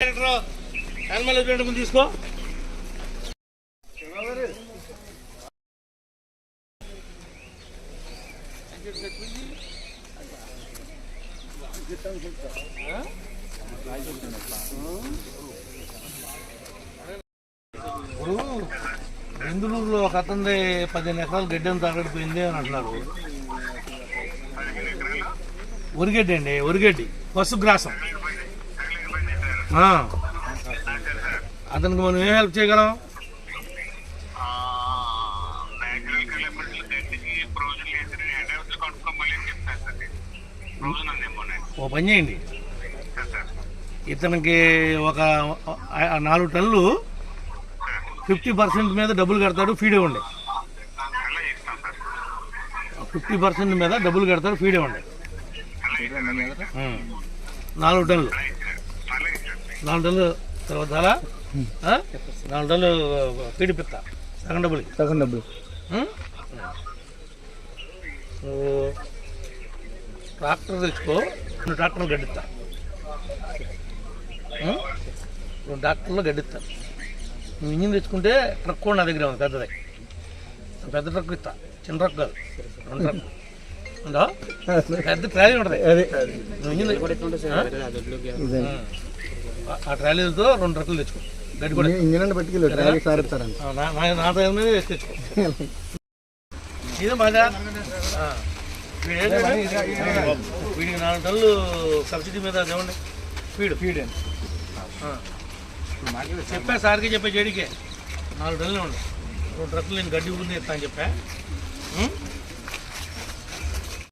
Animal husbandry ముందు తీసుకో. ఇప్పుడు బెందులూరులో ఒక అతనిది పదిహేను ఎకరాలు గడ్డి అంతా అరడిపోయింది అని అంటున్నారు. ఉరిగడ్డి అండి ఉరిగడ్డి పశుగ్రాసం ఆ. అతనికి మనం ఏం హెల్ప్ చేయగలం? ఓ పని చేయండి. ఇతనికి ఒక నాలుగు టన్నులు ఫిఫ్టీ పర్సెంట్ మీద డబ్బులు కడతాడు ఫీడ్ ఇవ్వండి. ఫిఫ్టీ పర్సెంట్ మీద డబ్బులు కడతాడు ఫీడ్ ఇవ్వండి. నాలుగు టన్నులు. నాలుగు టన్నులు తర్వాత? నాలుగు టన్నులు ఫీడ్ పిత్త సగం డబ్బులకి సగం డబ్బులు? నువ్వు ట్రాక్టర్ తెచ్చుకో రెండు ట్రాక్టర్లు గడ్డిస్తా? రెండు ట్రాక్టర్లు గడ్డిస్తా నువ్వు ఇంజిన్ తెచ్చుకుంటే ట్రక్ కూడా నా దగ్గర ఉంది పెద్దది. పెద్ద ట్రక్ ఇస్తా చిన్న ట్రక్ కాదు రెండు ట్రక్. ఉందా? పెద్ద ట్రాలీ ఉంటుంది. అదే. నువ్వు ఇంజిన్ తెచ్చు- ఆ? ట్రాలీలతో రెండు ట్రక్కులు తెచ్చుకో. గడ్డి కూడా. ఇంజిన్ అంటే పట్టుకెళ్ళి ట్రాలీ నా టైం మీద తెచ్చుకో. ఇదే బాగా ఆ. వీడు ఏంటంటే, వీడికి నాలుగు టన్నులు సబ్సిడీ మీద ఇవ్వండి ఫీడ్ ఫీడ్ చెప్పా సార్కి చెప్పా జడికే. నాలుగు టన్నులు ఉండు రెండు ట్రక్కులు నేను గడ్డి ఊరిని ఇస్తాను చెప్పా. ఉం?